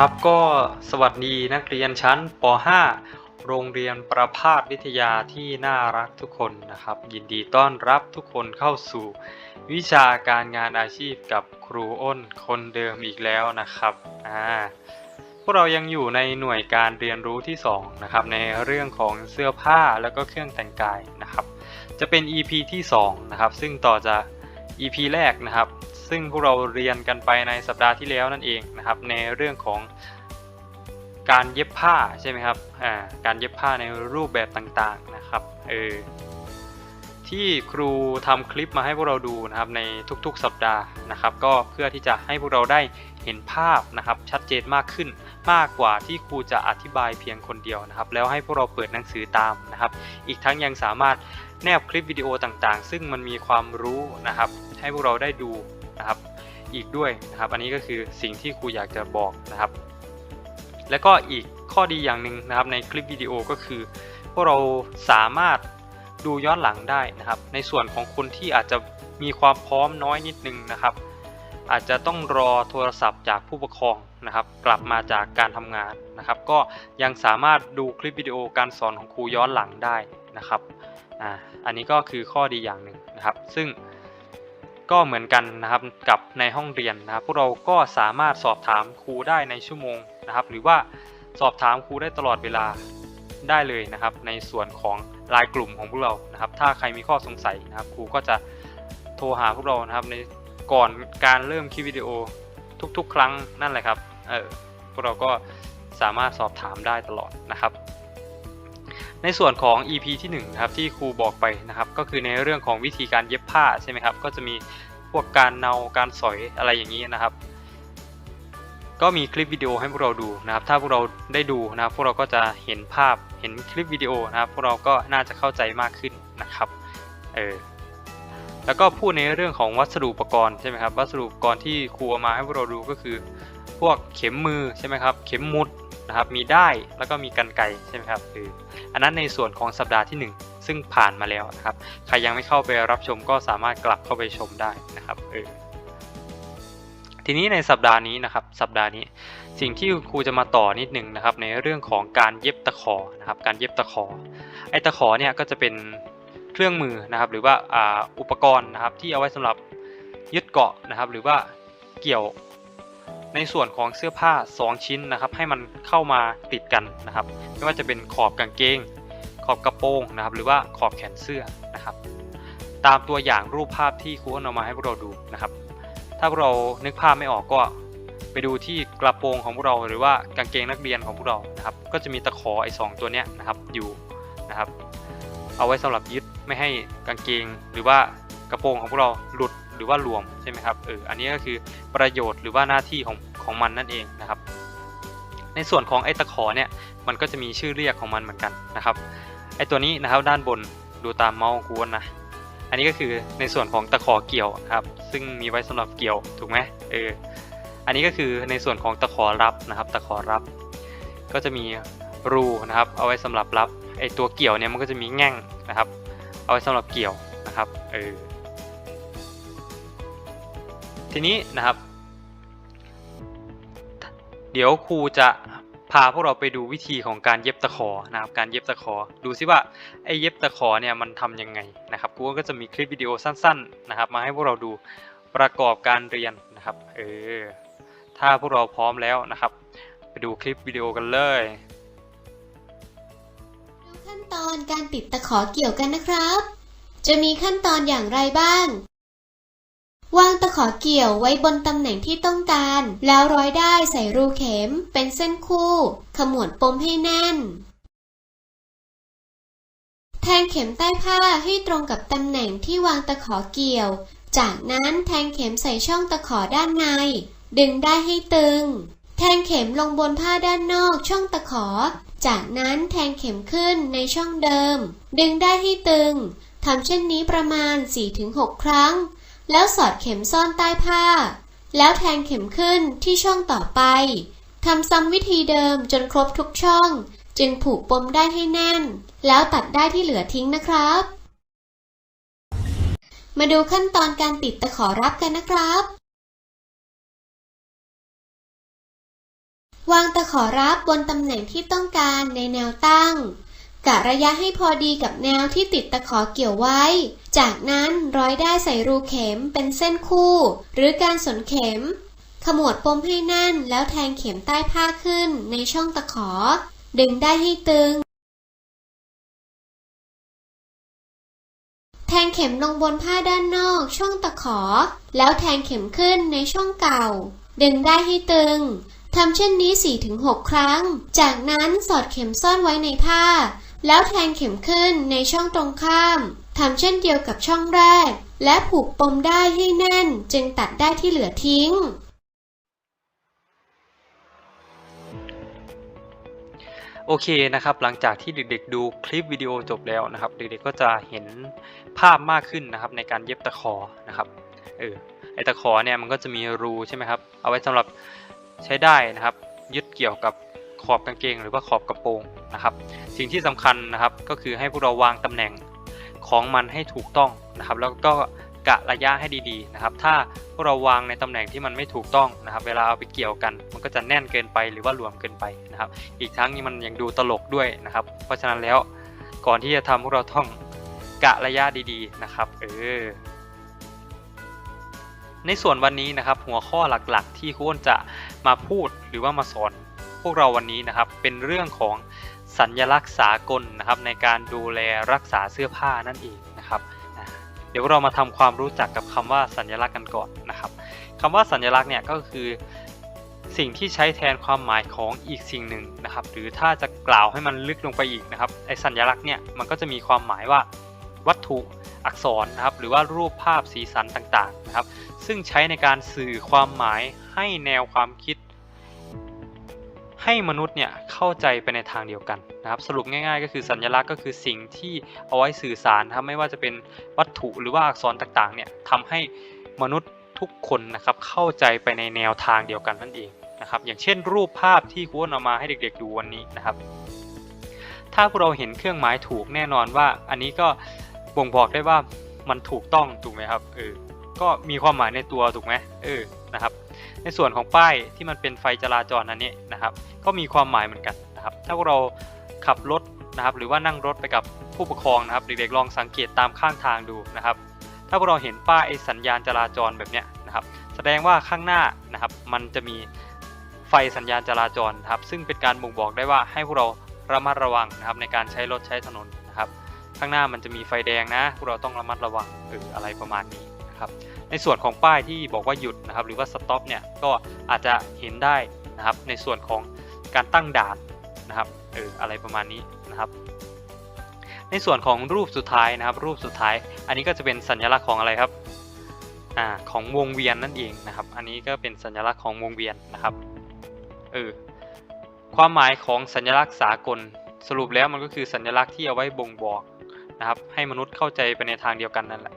ครับก็สวัสดีนักเรียนชั้นป .5 โรงเรียนประพาสวิทยาที่น่ารักทุกคนนะครับ ยินดีต้อนรับทุกคนเข้าสู่ วิชาการงานอาชีพกับครูอ้นคนเดิมอีกแล้วนะครับอ่าพวกเรายังอยู่ในหน่วยการเรียนรู้ที่2นะครับในเรื่องของเสื้อผ้าแล้วก็เครื่องแต่งกายนะครับ จะเป็น EP ที่2นะครับซึ่งต่อจาก EP แรกนะครับ ซึ่งพวกเราเรียนกันไปในสัปดาห์ที่แล้วนั่นเองนะครับ ในเรื่องของการเย็บผ้าใช่ไหมครับอ่าการเย็บผ้าในรูปแบบต่างๆนะครับเออที่ครูทำคลิปมาให้พวกเราดูนะครับในทุกๆ สัปดาห์นะครับ ก็เพื่อที่จะให้พวกเราได้เห็นภาพนะครับชัดเจนมากขึ้นมากกว่าที่ครูจะอธิบายเพียงคนเดียวนะครับ แล้วให้พวกเราเปิดหนังสือตามนะครับ อีกทั้งยังสามารถแนบคลิปวิดีโอต่างๆ ซึ่งมันมีความรู้นะครับ ให้พวกเราได้ดู นะครับ อีกด้วยนะครับ อันนี้ก็คือสิ่งที่ครูอยากจะบอกนะครับ แล้วก็อีกข้อดีอย่างหนึ่งนะครับในคลิปวิดีโอก็คือ พวกเราสามารถดูย้อนหลังได้นะครับ ในส่วนของคนที่อาจจะมีความพร้อมน้อยนิดนึงนะครับ อาจจะต้องรอโทรศัพท์จากผู้ปกครองนะครับ กลับมาจากการทำงานนะครับ ก็ยังสามารถดูคลิปวิดีโอการสอนของครูย้อนหลังได้นะครับอ่าอันนี้ก็คือข้อดีอย่างหนึ่งนะครับ ซึ่ง ก็เหมือนกันนะครับกับในห้องเรียนนะครับพวกเราก็สามารถสอบถามครูได้ในชั่วโมงนะครับ หรือว่าสอบถามครูได้ตลอดเวลาได้เลยนะครับ ในส่วนของรายกลุ่มของพวกเรานะครับ ถ้าใครมีข้อสงสัยนะครับ ครูก็จะโทรหาพวกเรานะครับในก่อนการเริ่มคลิปวิดีโอทุกๆ ครั้งนั่นแหละครับเออพวกเราก็สามารถสอบถามได้ตลอดนะครับ ในส่วนของ EP ที่1นะครับที่ครูบอกไปนะครับ ก็คือในเรื่องของวิธีการเย็บผ้าใช่ไหมครับ ก็จะมีพวกการเนาการสอยอะไรอย่างนี้นะครับ ก็มีคลิปวิดีโอให้พวกเราดูนะครับ ถ้าพวกเราได้ดูนะครับ พวกเราก็จะเห็นภาพเห็นคลิปวิดีโอนะครับ พวกเราก็น่าจะเข้าใจมากขึ้นนะครับเออแล้วก็พูดในเรื่องของวัสดุอุปกรณ์ใช่ไหมครับวัสดุอุปกรณ์ที่ครูเอามาให้พวกเราดูก็คือ พวกเข็มมือใช่ไหมครับ เข็มมุด นะครับ มีได้แล้วก็มีกันไกใช่ไหมครับคืออันนั้นในส่วนของสัปดาห์ที่ 1 ซึ่งผ่านมาแล้วนะครับใครยังไม่เข้าไปรับชมก็สามารถกลับเข้าไปชมได้นะครับเออทีนี้ในสัปดาห์นี้นะครับสัปดาห์นี้ สิ่งที่ครูจะมาต่อนิดหนึ่งนะครับในเรื่องของการเย็บตะขอนะครับการเย็บตะขอไอ้ตะขอเนี่ยก็จะเป็นเครื่องมือนะครับหรือว่าอ่าอุปกรณ์นะครับที่เอาไว้สำหรับยึดเกาะนะครับหรือว่าเกี่ยว ในส่วนของเสื้อผ้า 2 ชิ้นนะครับ ให้มันเข้ามาติดกันนะครับ ไม่ว่าจะเป็นขอบกางเกง ขอบกระโปรงนะครับ หรือว่าขอบแขนเสื้อนะครับ ตามตัวอย่างรูปภาพที่ครูเอามาให้พวกเราดูนะครับ ถ้าพวกเรานึกภาพไม่ออกก็ไปดูที่กระโปรงของพวกเราหรือว่ากางเกงนักเรียนของพวกเรานะครับ ก็จะมีตะขอไอ้สองตัวเนี้ยนะครับอยู่นะครับ เอาไว้สำหรับยึดไม่ให้กางเกง หรือว่ากระโปรงของพวกเราหลุด หรือว่าหลวมใช่ไหมครับเอออันนี้ก็คือประโยชน์หรือว่าหน้าที่ของของมันนั่นเองนะครับ ในส่วนของไอ้ตะขอเนี่ยมันก็จะมีชื่อเรียกของมันเหมือนกันนะครับไอ้ตัวนี้นะครับด้านบนดูตามเมาส์กูนะอันนี้ก็คือในส่วนของตะขอเกี่ยวนะครับซึ่งมีไว้สำหรับเกี่ยวถูกไหมเอออันนี้ก็คือในส่วนของตะขอรับนะครับ ตะขอรับ ก็จะมีรูนะครับ เอาไว้สำหรับรับไอ้ตัวเกี่ยวเนี่ยมันก็จะมีแง่งนะครับ เอาไว้สำหรับเกี่ยวนะครับเออ ทีนี้นะครับ เดี๋ยวครูจะพาพวกเราไปดูวิธีของการเย็บตะขอนะครับการเย็บตะขอ ดูซิว่าไอ้เย็บตะขอเนี่ยมันทำยังไงนะครับครูก็จะมีคลิปวิดีโอสั้นๆนะครับ มาให้พวกเราดูประกอบการเรียนนะครับเออถ้าพวกเราพร้อมแล้วนะครับ ไปดูคลิปวิดีโอกันเลยดูขั้นตอนการติดตะขอเกี่ยวกันนะครับ จะมีขั้นตอนอย่างไรบ้าง วางตะขอเกี่ยวไว้บนตำแหน่งที่ต้องการ แล้วร้อยได้ใส่รูเข็มเป็นเส้นคู่ ขมวดปมให้แน่น แทงเข็มใต้ผ้าให้ตรงกับตำแหน่งที่วางตะขอเกี่ยว จากนั้นแทงเข็มใส่ช่องตะขอด้านใน ดึงได้ให้ตึง แทงเข็มลงบนผ้าด้านนอกช่องตะขอ จากนั้นแทงเข็มขึ้นในช่องเดิม ดึงได้ให้ตึงทำเช่นนี้ประมาณ 4-6 ครั้ง แล้วสอดเข็มซ่อนใต้ผ้า แล้วแทงเข็มขึ้นที่ช่องต่อไปทำซ้ำวิธีเดิมจนครบทุกช่อง จึงผูกปมได้ให้แน่น แล้วตัดได้ที่เหลือทิ้งนะครับ มาดูขั้นตอนการติดตะขอรับกันนะครับ วางตะขอรับบนตำแหน่งที่ต้องการในแนวตั้ง กะระยะให้พอดีกับแนวที่ติดตะขอเกี่ยวไว้ จากนั้นร้อยได้ใส่รูเข็มเป็นเส้นคู่ หรือการสนเข็ม ขมวดปมให้แน่นแล้วแทงเข็มใต้ผ้าขึ้นในช่องตะขอ ดึงได้ให้ตึง แทงเข็มลงบนผ้าด้านนอกช่องตะขอ แล้วแทงเข็มขึ้นในช่องเก่า ดึงได้ให้ตึงทำเช่นนี้ 4-6 ครั้ง จากนั้นสอดเข็มซ่อนไว้ในผ้า แล้วแทงเข็มขึ้นในช่องตรงข้ามทำเช่นเดียวกับช่องแรก และผูกปมได้ให้แน่น จึงตัดได้ที่เหลือทิ้ง โอเคนะครับ หลังจากที่เด็กๆดูคลิปวิดีโอจบแล้วนะครับ เด็กๆก็จะเห็นภาพมากขึ้นนะครับในการเย็บตะขอนะครับเออไอตะขอเนี่ยมันก็จะมีรูใช่ไหมครับ เอาไว้สำหรับใช้ได้นะครับ ยึดเกี่ยวกับ ขอบกางเกง หรือว่าขอบกระโปรงนะครับ สิ่งที่สำคัญนะครับก็คือให้พวกเราวางตำแหน่งของมันให้ถูกต้องนะครับ แล้วก็กะระยะให้ดีๆนะครับ ถ้าพวกเราวางในตำแหน่งที่มันไม่ถูกต้องนะครับ เวลาเอาไปเกี่ยวกัน มันก็จะแน่นเกินไปหรือว่าหลวมเกินไปนะครับ อีกทั้งนี้มันยังดูตลกด้วยนะครับ เพราะฉะนั้นแล้วก่อนที่จะทำพวกเราต้องกะระยะดีๆนะครับ เออ ในส่วนวันนี้นะครับ หัวข้อหลักๆ ที่ครูอ้นจะมาพูดหรือว่ามาสอน พวกเราวันนี้นะครับเป็นเรื่องของสัญญลักษณ์สากลนะครับในการดูแลรักษาเสื้อผ้านั่นเองนะครับเดี๋ยวเรามาทำความรู้จักกับคำว่าสัญลักษณ์กันก่อนนะครับคำว่าสัญลักษณ์เนี่ยก็คือสิ่งที่ใช้แทนความหมายของอีกสิ่งหนึ่งนะครับ หรือถ้าจะกล่าวให้มันลึกลงไปอีกนะครับไอสัญลักษณ์เนี่ยมันก็จะมีความหมายว่าวัตถุอักษรนะครับหรือว่ารูปภาพสีสันต่างๆนะครับ ซึ่งใช้ในการสื่อความหมายให้แนวความคิด ให้มนุษย์เนี่ยเข้าใจไปในทางเดียวกันนะครับสรุปง่าย ๆ ก็คือสัญลักษณ์ก็คือสิ่งที่เอาไว้สื่อสารครับไม่ว่าจะเป็นวัตถุหรือว่าอักษรต่างๆเนี่ยทำให้มนุษย์ทุกคนนะครับเข้าใจไปในแนวทางเดียวกันนั่นเองนะครับอย่างเช่น รูปภาพที่ครูอ้นเอามาให้เด็กๆดูวันนี้นะครับ ถ้าพวกเราเห็นเครื่องหมายถูกแน่นอนว่า อันนี้ก็บ่งบอกได้ว่ามันถูกต้องถูกไหมครับเออก็มีความหมายในตัวถูกไหมเออนะครับ ในส่วนของป้ายที่มันเป็นไฟจราจรอันนี้นะครับ ก็มีความหมายเหมือนกันนะครับ ถ้าเราขับรถนะครับหรือว่านั่งรถไปกับผู้ปกครองนะครับ เด็กๆลองสังเกตตามข้างทางดูนะครับ ถ้าพวกเราเห็นป้ายสัญญาณจราจรแบบเนี้ยนะครับ แสดงว่าข้างหน้านะครับ มันจะมีไฟสัญญาณจราจรนะครับ ซึ่งเป็นการบ่งบอกได้ว่าให้พวกเราระมัดระวังนะครับ ในการใช้รถใช้ถนนนะครับ ข้างหน้ามันจะมีไฟแดงนะพวกเราต้องระมัดระวังเอออะไรประมาณนี้นะครับ ในส่วนของป้ายที่บอกว่าหยุดนะครับหรือว่าสต็อปเนี่ยก็อาจจะเห็นได้นะครับในส่วนของการตั้งด่านนะครับเอออะไรประมาณนี้นะครับ ในส่วนของรูปสุดท้ายนะครับ รูปสุดท้าย อันนี้ก็จะเป็นสัญลักษณ์ของอะไรครับอ่าของวงเวียนนั่นเองนะครับ อันนี้ก็เป็นสัญลักษณ์ของวงเวียนนะครับเออความหมายของสัญลักษณ์สากลสรุปแล้วมันก็คือสัญลักษณ์ที่เอาไว้บ่งบอกนะครับ ให้มนุษย์เข้าใจไปในทางเดียวกันนั่นแหละ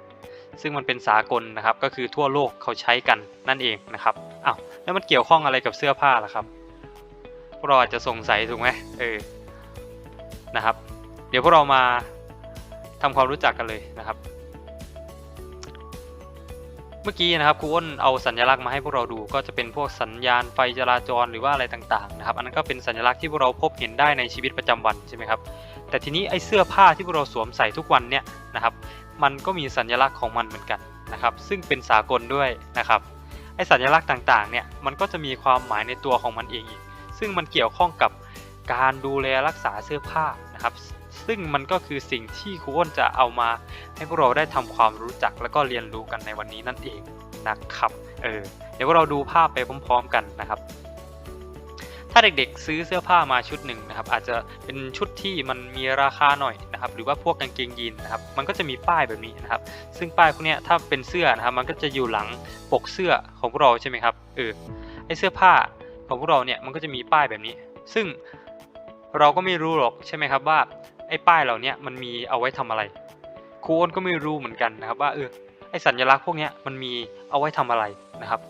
ซึ่งมันเป็นสากลนะครับ ก็คือทั่วโลกเขาใช้กันนั่นเองนะครับอ้าวแล้วมันเกี่ยวข้องอะไรกับเสื้อผ้าล่ะครับพวกเราอาจจะสงสัยถูกไหมเออนะครับ เดี๋ยวพวกเรามาทำความรู้จักกันเลยนะครับ เมื่อกี้นะครับครูอ้นเอาสัญลักษณ์มาให้พวกเราดู ก็จะเป็นพวกสัญญาณไฟจราจรหรือว่าอะไรต่างๆนะครับ อันนั้นก็เป็นสัญลักษณ์ที่พวกเราพบเห็นได้ในชีวิตประจำวันใช่ไหมครับแต่ทีนี้ไอ้เสื้อผ้าที่พวกเราสวมใส่ทุกวันเนี่ยนะครับ มันก็มีสัญลักษณ์ของมันเหมือนกันนะครับ ซึ่งเป็นสากลด้วยนะครับไอสัญลักษณ์ต่างๆเนี่ยมันก็จะมีความหมายในตัวของมันเองอีก ซึ่งมันเกี่ยวข้องกับการดูแลรักษาเสื้อผ้านะครับ ซึ่งมันก็คือสิ่งที่ครูอ้นจะเอามาให้พวกเราได้ทำความรู้จักแล้วก็เรียนรู้กันในวันนี้นั่นเองนะครับ เออ เดี๋ยวเราดูภาพไปพร้อม ๆ กันนะครับ ถ้าเด็กๆ ซื้อเสื้อผ้ามาชุดหนึ่งนะครับอาจจะเป็นชุดที่มันมีราคาหน่อยนะครับหรือว่าพวกกางเกงยีนนะครับมันก็จะมีป้ายแบบนี้นะครับ ซึ่งป้ายพวกนี้ถ้าเป็นเสื้อนะครับมันก็จะอยู่หลังปกเสื้อของพวกเราใช่ไหมครับเออไอเสื้อผ้าของพวกเราเนี่ยมันก็จะมีป้ายแบบนี้ ซึ่งเราก็ไม่รู้หรอกใช่ไหมครับว่าไอ้ป้ายเหล่านี้มันมีเอาไว้ทำอะไรครูอ้นก็ไม่รู้เหมือนกันนะครับว่าเออไอสัญลักษณ์พวกนี้มันมีเอาไว้ทำอะไรนะครับ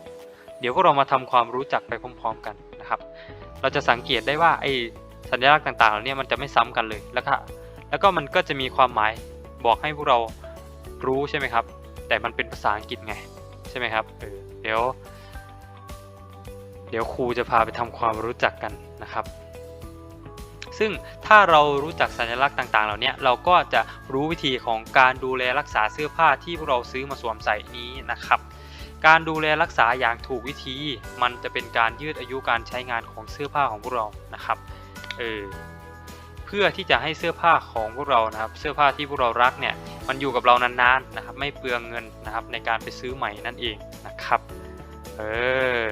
เดี๋ยวพวกเรามาทำความรู้จักไปพร้อม ๆ กันนะครับ เราจะสังเกตได้ว่าไอสัญลักษณ์ต่างๆเหล่านี้มันจะไม่ซ้ำกันเลยแล้วก็แล้วก็มันก็จะมีความหมายบอกให้พวกเรารู้ใช่ไหมครับ แต่มันเป็นภาษาอังกฤษไงใช่ไหมครับเออเดี๋ยว เดี๋ยวครูจะพาไปทำความรู้จักกันนะครับ ซึ่งถ้าเรารู้จักสัญลักษณ์ต่าง ๆ เหล่านี้เราก็จะรู้วิธีของการดูแลรักษาเสื้อผ้าที่พวกเราซื้อมาสวมใส่นี้นะครับ การดูแลรักษาอย่างถูกวิธี มันจะเป็นการยืดอายุการใช้งานของเสื้อผ้าของพวกเรานะครับเออเพื่อที่จะให้เสื้อผ้าของพวกเรานะครับ เสื้อผ้าที่พวกเรารักเนี่ยมันอยู่กับเรานานๆนะครับ ไม่เปลืองเงินนะครับ ในการไปซื้อใหม่นั่นเองนะครับเออ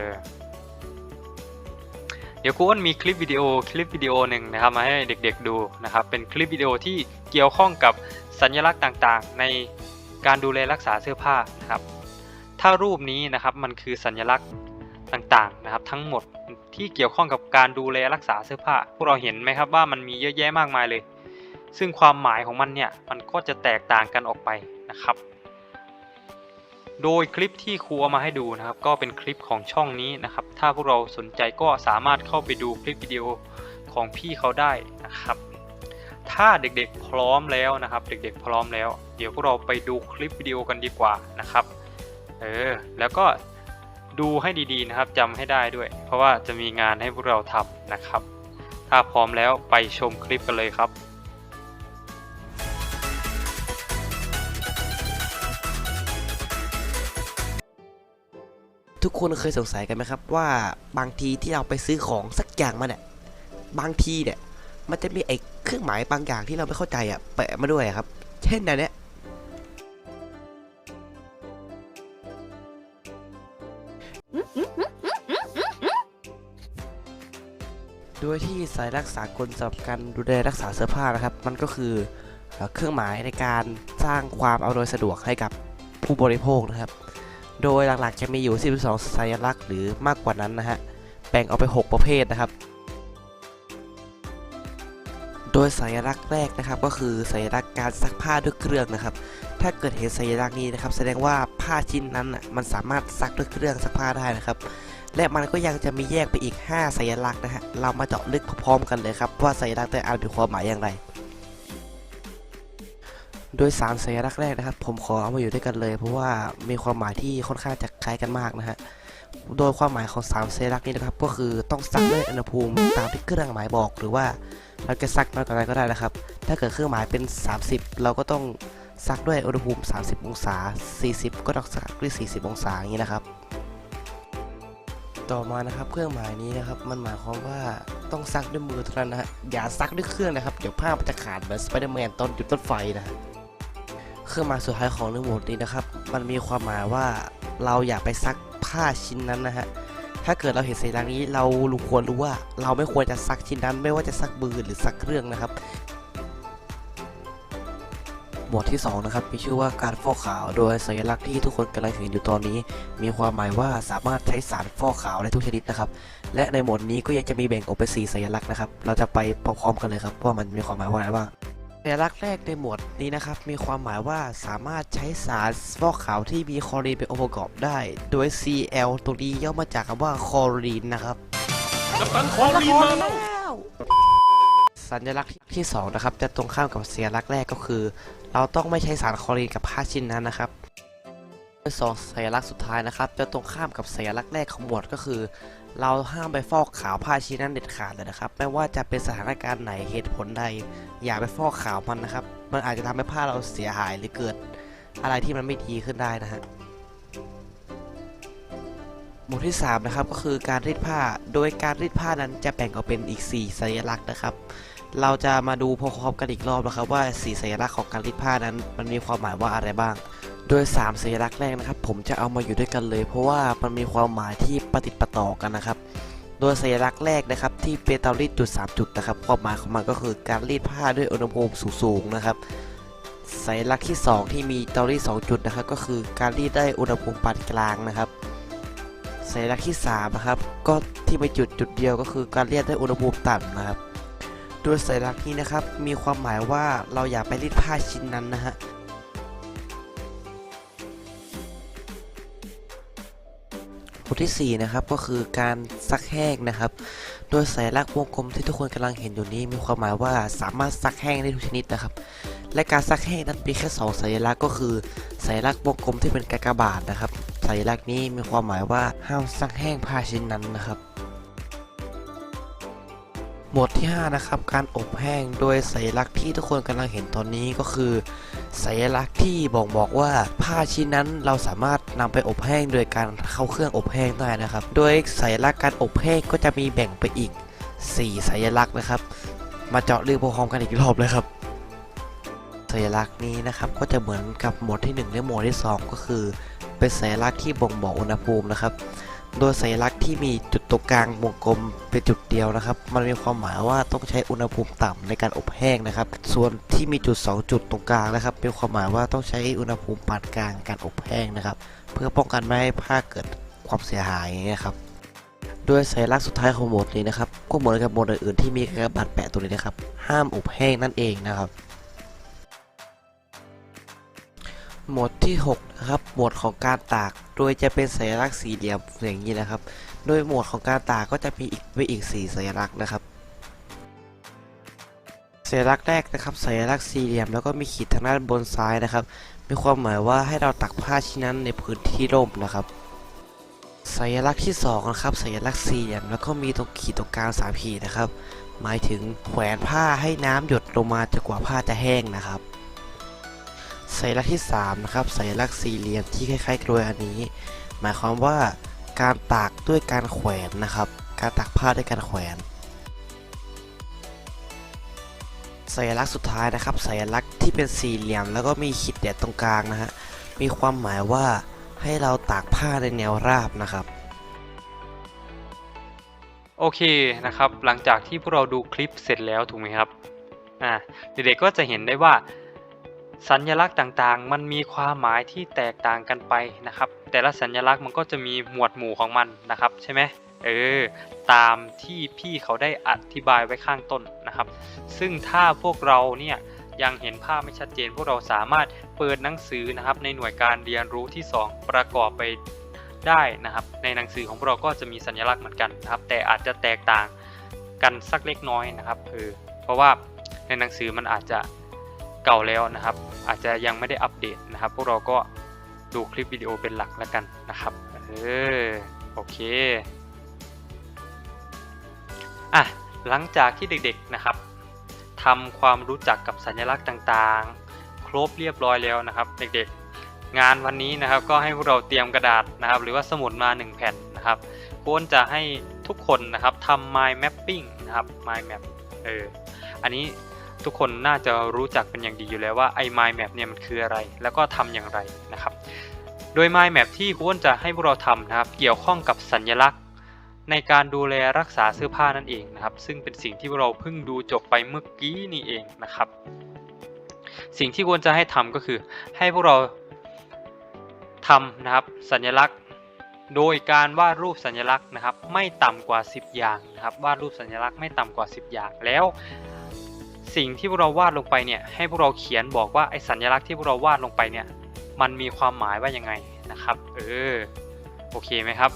เดี๋ยวครูอ้นมีคลิปวิดีโอคลิปวิดีโอหนึ่งนะครับ มาให้เด็กๆดูนะครับ เป็นคลิปวิดีโอที่เกี่ยวข้องกับสัญลักษณ์ต่างๆ ในการดูแลรักษาเสื้อผ้านะครับ ถ้ารูปนี้นะครับมันคือสัญลักษณ์ต่างๆนะครับ ทั้งหมดที่เกี่ยวข้องกับการดูแลรักษาเสื้อผ้า พวกเราเห็นไหมครับว่ามันมีเยอะแยะมากมายเลย ซึ่งความหมายของมันเนี่ยมันก็จะแตกต่างกันออกไปนะครับ โดยคลิปที่ครูเอามาให้ดูนะครับ ก็เป็นคลิปของช่องนี้นะครับ ถ้าพวกเราสนใจก็สามารถเข้าไปดูคลิปวิดีโอของพี่เขาได้นะครับ ถ้าเด็กๆพร้อมแล้วนะครับ เด็กๆพร้อมแล้ว เดี๋ยวพวกเราไปดูคลิปวิดีโอกันดีกว่านะครับ เออ แล้วก็ดูให้ดีๆนะครับจำให้ได้ด้วย เพราะว่าจะมีงานให้พวกเราทำนะครับ ถ้าพร้อมแล้วไปชมคลิปกันเลยครับทุกคนเคยสงสัยกันไหมครับว่าบางทีที่เราไปซื้อของสักอย่างมาเนี่ยบางทีเนี่ยมันจะมีไอ้เครื่องหมายบางอย่างที่เราไม่เข้าใจอะแปะมาด้วยครับ เช่นอันเนี้ย โดยที่สายรักษากลสำหรับการดูแลรักษาเสื้อผ้านะครับ มันก็คือเครื่องหมายในการสร้างความอำนวยสะดวกให้กับผู้บริโภคนะครับ โดยหลักๆจะมีอยู่ 12 สัญลักษณ์หรือมากกว่านั้นนะฮะ แบ่งออกไป 6 ประเภทนะครับ โดยสัญลักษณ์แรกนะครับ ก็คือสัญลักษณ์การซักผ้าด้วยเครื่องนะครับ ถ้าเกิดเห็นสัญลักษณ์นี้นะครับ แสดงว่าผ้าชิ้นนั้นน่ะมันสามารถซักด้วยเครื่องซักผ้าได้นะครับ และมันก็ยังจะมีแยกไปอีก 5 สัญลักษณ์นะฮะ เรามาเจาะลึกพร้อมกันเลยครับว่าสัญลักษณ์แต่ละอันมีความหมายอย่างไร โดย 3 สัญลักษณ์แรกนะครับ ผมขอเอามาอยู่ด้วยกันเลย เพราะว่ามีความหมายที่ค่อนข้างจะคล้ายกันมากนะฮะโดยความหมายของ3สัญลักษณ์นี้นะครับ ก็คือต้องซักด้วยอุณหภูมิตามที่เครื่องหมายบอก หรือว่าเราจะซักน้อยกว่านั้นก็ได้นะครับ ถ้าเกิดเครื่องหมายเป็น 30 เราก็ต้อง ซักด้วยอุณหภูมิ 30 องศา 40 ก็ต้องซักด้วย 40 องศาอย่างนี้นะครับ ต่อมานะครับเครื่องหมายนี้นะครับ มันหมายความว่าต้องซักด้วยมือเท่านั้นนะฮะอย่าซักด้วยเครื่องนะครับ เดี๋ยวผ้ามันจะขาดเหมือนสไปเดอร์แมนตอนจุดต้นไฟนะเครื่องหมายสุดท้ายของเรื่องหมดนี้นะครับ มันมีความหมายว่าเราอย่าไปซักผ้าชิ้นนั้นนะฮะถ้าเกิดเราเห็นสัญลักษณ์นี้เราควรรู้ว่าเราไม่ควรจะซักชิ้นนั้น ไม่ว่าจะซักมือหรือซักเครื่องนะครับ มวดที่ 2 นะครับ มีชื่อว่าการฟอกขาว โดยสัญลักษณ์ที่ทุกคนกำลังเห็นอยู่ตอนนี้ มีความหมายว่าสามารถใช้สารฟอกขาวได้ทุกชนิดนะครับ และในหมวดนี้ก็ยังจะมีแบ่งออกเป็น4สัญลักษณ์นะครับ เราจะไปพร้อมๆกันเลยครับว่ามันมีความหมายว่าอะไรบ้างสัญลักษณ์แรกในหมวดนี้นะครับมีความหมายว่าสามารถใช้สารฟอกขาวที่มีคลอรีนเป็นองค์ประกอบได้ โดย Cl ตรงนี้ย่อมาจากคำว่าคลอรีนนะครับ กัปตันคอรีนมาแล้ว สัญลักษณ์ที่2นะครับจะตรงข้ามกับสัญลักษณ์แรกก็คือ เราต้องไม่ใช้สารคลอรีนกับผ้าชิ้นนั้นนะครับสองสัญลักษณ์สุดท้ายนะครับ จะตรงข้ามกับสัญลักษณ์แรกของหมวดก็คือ เราห้ามไปฟอกขาวผ้าชิ้นนั้นเด็ดขาดเลยนะครับ ไม่ว่าจะเป็นสถานการณ์ไหนเหตุผลใด อย่าไปฟอกขาวมันนะครับ มันอาจจะทำให้ผ้าเราเสียหายหรือเกิด อะไรที่มันไม่ดีขึ้นได้นะฮะหมวดที่ 3 นะครับก็คือการรีดผ้า โดยการรีดผ้านั้นจะแบ่งออกเป็นอีก 4 สัญลักษณ์นะครับ เราจะมาดูพร้อมกันอีกรอบนะครับว่า4สัญลักษณ์ของการรีดผ้านั้นมันมีความหมายว่าอะไรบ้าง โดย 3 สัญลักษณ์แรกนะครับ ผมจะเอามาอยู่ด้วยกันเลย เพราะว่ามันมีความหมายที่ปฏิปต่อกันนะครับ โดยสัญลักษณ์แรกนะครับที่เป็นเตารีดจุด3จุดนะครับความหมายของมันก็คือการรีดผ้าด้วยอุณหภูมิสูงๆนะครับสัญลักษณ์ที่ 2 ที่มีเตารีด2จุดนะครับก็คือการรีดได้อุณหภูมิปานกลางนะครับสัญลักษณ์ที่3นะครับก็ที่มีจุดจุดเดียวก็คือการรีดได้อุณหภูมิต่ำนะครับ โดยสัญลักษณ์นี้นะครับ มีความหมายว่าเราอย่าไปรีดผ้าชิ้นนั้นนะฮะบทที่4นะครับก็คือการซักแห้งนะครับ โดยสัญลักษณ์วงกลมที่ทุกคนกำลังเห็นอยู่นี้ มีความหมายว่าสามารถซักแห้งได้ทุกชนิดนะครับ และการซักแห้งนั้นมีแค่2สัญลักษณ์ก็คือสัญลักษณ์วงกลมที่เป็นกากบาทนะครับสัญลักษณ์นี้มีความหมายว่าห้ามซักแห้งผ้าชิ้นนั้นนะครับ หมวดที่ 5 นะครับ การอบแห้งโดยสัญลักษณ์ที่ทุกคนกำลังเห็นตอนนี้ก็คือ สัญลักษณ์ที่บ่งบอกว่าผ้าชิ้นนั้นเราสามารถนำไปอบแห้งโดยการเข้าเครื่องอบแห้งได้นะครับ โดยสัญลักษณ์การอบแห้งก็จะมีแบ่งไปอีก 4 สัญลักษณ์นะครับ มาเจาะลึกพร้อมกันอีกรอบเลยครับสัญลักษณ์นี้นะครับก็จะเหมือนกับหมวดที่ 1 และหมวดที่ 2 ก็คือ เป็นสัญลักษณ์ที่บ่งบอกอุณหภูมินะครับ โดยสัญลักษณ์ที่มีจุดตรงกลางวงกลมเป็นจุดเดียวนะครับ มันมีความหมายว่าต้องใช้อุณหภูมิต่ำในการอบแห้งนะครับ ส่วนที่มีจุด 2 จุดตรงกลางนะครับเป็นความหมายว่าต้องใช้อุณหภูมิปานกลางการอบแห้งนะครับ เพื่อป้องกันไม่ให้ผ้าเกิดความเสียหายนะครับโดยสัญลักษณ์สุดท้ายของโหมดนี้นะครับก็เหมือนกับโหมดอื่นๆที่มีกระดาษแปะตัวนี้นะครับ ห้ามอบแห้งนั่นเองนะครับหมดที่ 6 นะครับ หมดของการตาก โดยจะเป็นสัญลักษณ์สี่เหลี่ยมอย่างนี้นะครับ โดยหมวดของการตาก็จะมีอีกไปอีก4สัญลักษณ์นะครับ สัญลักษณ์แรกนะครับ สัญลักษณ์สี่เหลี่ยมแล้วก็มีขีดทางด้านบนซ้ายนะครับ มีความหมายว่าให้เราตักผ้าชิ้นนั้นในพื้นที่ร่มนะครับสัญลักษณ์ที่2นะครับสัญลักษณ์สี่เหลี่ยมแล้วก็มีตรงขีดตรงกลางสามขีดนะครับ หมายถึงแขวนผ้าให้น้ำหยดลงมาจนกว่าผ้าจะแห้งนะครับ สัญลักษณ์ที่ 3 นะครับสัญลักษณ์สี่เหลี่ยมที่คล้ายๆกลวยอันนี้ หมายความว่าการตากด้วยการแขวนนะครับ การตากผ้าด้วยการแขวนสัญลักษณ์สุดท้ายนะครับสัญลักษณ์ที่เป็นสี่เหลี่ยม แล้วก็มีขีดแดดตรงกลางนะฮะมีความหมายว่าให้เราตากผ้าในแนวราบนะครับโอเคนะครับ หลังจากที่พวกเราดูคลิปเสร็จแล้วถูกไหมครับอ่าเด็กๆก็จะเห็นได้ว่า สัญลักษณ์ต่างๆ มันมีความหมายที่แตกต่างกันไปนะครับ แต่ละสัญลักษณ์มันก็จะมีหมวดหมู่ของมันนะครับ ใช่ไหมเออ ตามที่พี่เขาได้อธิบายไว้ข้างต้นนะครับ ซึ่งถ้าพวกเราเนี่ยยังเห็นภาพไม่ชัดเจน พวกเราสามารถเปิดหนังสือนะครับในหน่วยการเรียนรู้ที่ 2 ประกอบไปได้นะครับ ในหนังสือของพวกเราก็จะมีสัญลักษณ์เหมือนกันนะครับ แต่อาจจะแตกต่างกันสักเล็กน้อยนะครับเออเพราะว่าในหนังสือมันอาจจะ เก่าแล้วนะครับ อาจจะยังไม่ได้อัปเดตนะครับ พวกเราก็ดูคลิปวิดีโอเป็นหลักแล้วกันนะครับเออโอเคอะหลังจากที่เด็กๆนะครับทำความรู้จักกับสัญลักษณ์ต่างๆ ครบเรียบร้อยแล้วนะครับ เด็กๆ งานวันนี้นะครับก็ให้พวกเราเตรียมกระดาษนะครับ หรือว่าสมุดมา 1 แผ่นนะครับควรจะให้ทุกคนนะครับทำ mind mapping นะครับ mind map เอออันนี้ ทุกคนน่าจะรู้จักเป็นอย่างดีอยู่แล้วว่าไอ้ mind map เนี่ยมันคืออะไร แล้วก็ทำอย่างไรนะครับ โดย mind map ที่ควรจะให้พวกเราทำนะครับ เกี่ยวข้องกับสัญลักษณ์ ในการดูแลรักษาเสื้อผ้านั่นเองนะครับ ซึ่งเป็นสิ่งที่พวกเราเพิ่งดูจบไปเมื่อกี้นี่เองนะครับ สิ่งที่ควรจะให้ทำก็คือ ให้พวกเราทำนะครับสัญลักษณ์โดยการวาดรูปสัญลักษณ์นะครับ ไม่ต่ำกว่า 10 อย่างนะครับวาดรูปสัญลักษณ์ไม่ต่ำกว่า 10 อย่างแล้ว สิ่งที่พวกเราวาดลงไปเนี่ยให้พวกเราเขียนบอกว่าไอสัญลักษณ์ที่พวกเราวาดลงไปเนี่ยมันมีความหมายว่ายังไงนะครับเออโอเคไหมครับ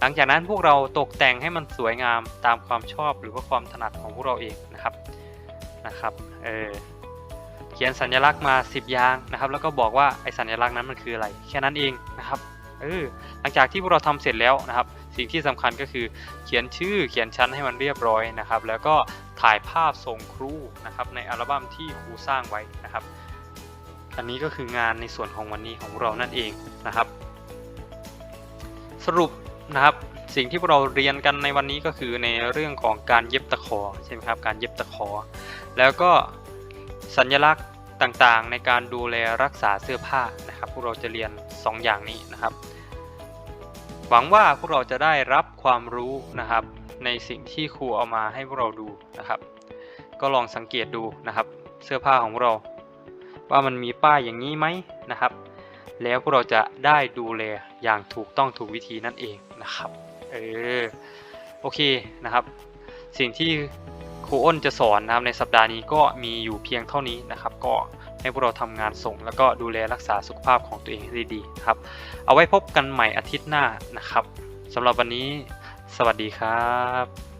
หลังจากนั้นพวกเราตกแต่งให้มันสวยงามตามความชอบหรือว่าความถนัดของพวกเราเองนะครับนะครับเออเขียนสัญลักษณ์มา 10 อย่างนะครับ แล้วก็บอกว่าไอสัญลักษณ์นั้นมันคืออะไร แค่นั้นเองนะครับเออหลังจากที่พวกเราทำเสร็จแล้วนะครับ สิ่งที่สำคัญก็คือเขียนชื่อเขียนชั้นให้มันเรียบร้อยนะครับ แล้วก็ ถ่ายภาพส่งครูนะครับในอัลบั้มที่ครูสร้างไว้นะครับ อันนี้ก็คืองานในส่วนของวันนี้ของเรานั่นเองนะครับ สรุปนะครับสิ่งที่พวกเราเรียนกันในวันนี้ก็คือในเรื่องของการเย็บตะขอใช่ไหมครับการเย็บตะขอ แล้วก็สัญลักษณ์ต่างๆ ในการดูแลรักษาเสื้อผ้านะครับ พวกเราจะเรียน 2 อย่างนี้นะครับ หวังว่าพวกเราจะได้รับความรู้นะครับ ในสิ่งที่ครูเอามาให้พวกเราดูนะครับ ก็ลองสังเกตดูนะครับ เสื้อผ้าของเรา ว่ามันมีป้ายอย่างนี้ไหมนะครับ แล้วพวกเราจะได้ดูแลอย่างถูกต้องถูกวิธีนั่นเองนะครับเออโอเคนะครับ สิ่งที่ครูอ้นจะสอนนะครับในสัปดาห์นี้ก็มีอยู่เพียงเท่านี้นะครับ ก็ให้พวกเราทำงานส่ง แล้วก็ดูแลรักษาสุขภาพของตัวเองให้ดีๆครับ เอาไว้พบกันใหม่อาทิตย์หน้านะครับสำหรับวันนี้ สวัสดีครับ